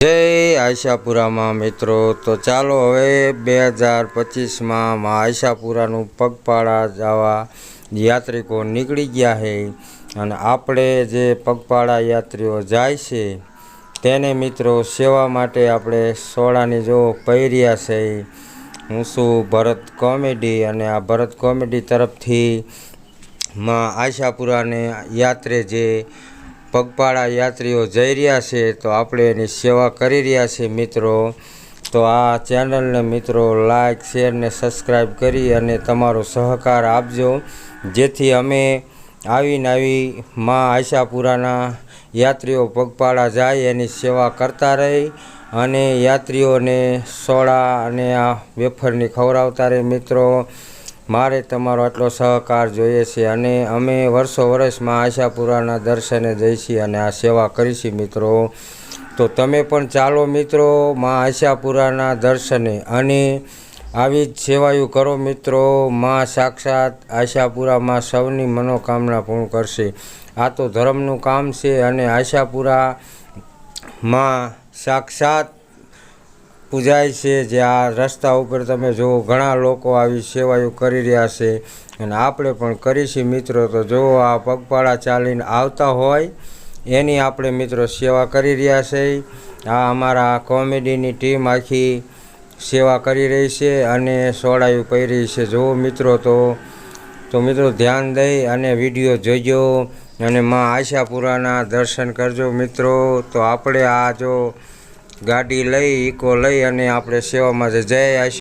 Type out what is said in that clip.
જય આશાપુરામાં મિત્રો. તો ચાલો હવે બે હજાર પચીસમાં મા આશાપુરાનું પગપાળા જવા યાત્રિકો નીકળી ગયા છે અને આપણે જે પગપાળા યાત્રીઓ જાય છે, તેને મિત્રો સેવા માટે આપણે સોડાની જો પહેર્યા છે. હું છું ભરત કોમેડી અને આ ભરત કોમેડી તરફથી માં આશાપુરાને યાત્રે જે પગપાળા યાત્રીઓ જઈ રહ્યા છે તો આપણે એની સેવા કરી રહ્યા છીએ મિત્રો. તો આ ચેનલને મિત્રો લાઈક, શેર ને સબસ્ક્રાઈબ કરી અને તમારો સહકાર આપજો. જેથી અમે આવીને આવી માં આશાપુરાના યાત્રીઓ પગપાળા જાય, એની સેવા કરતા રહી અને યાત્રીઓને સોડા અને આ વેફરની ખવડાવતા રહે મિત્રો. મારે તમારો આટલો સહકાર જોઈએ છે અને અમે વર્ષો વર્ષમાં આશાપુરાના દર્શને જઈશી અને આ સેવા કરીશી મિત્રો. તો તમે પણ ચાલો મિત્રો માં આશાપુરાના દર્શને અને આવી જ સેવાયું કરો મિત્રો. માં સાક્ષાત આશાપુરામાં સૌની મનોકામના પૂર્ણ કરશે. આ તો ધર્મનું કામ છે અને આશાપુરા માં સાક્ષાત પૂજાય છે, જે આ રસ્તા ઉપર તમે જુઓ, ઘણા લોકો આવી સેવાઓ કરી રહ્યા છે. અને આપણે પણ કરીશું મિત્રો, તો જો આ પગપાળા ચાલીને આવતા હોય, એની આપણે મિત્રો સેવા કરી રહ્યા છે. આ અમારા કોમેડીની ટીમ આખી સેવા કરી રહી છે અને સોડાયું પહેરી છે. જો મિત્રો, તો તો મિત્રો ધ્યાન દઈ અને વીડિયો જોજો અને માં આશાપુરાના દર્શન કરજો મિત્રો. તો આપણે આ જો ગાડી લઈ ઇકો લઈ અને આપણે સેવામાં જય આશા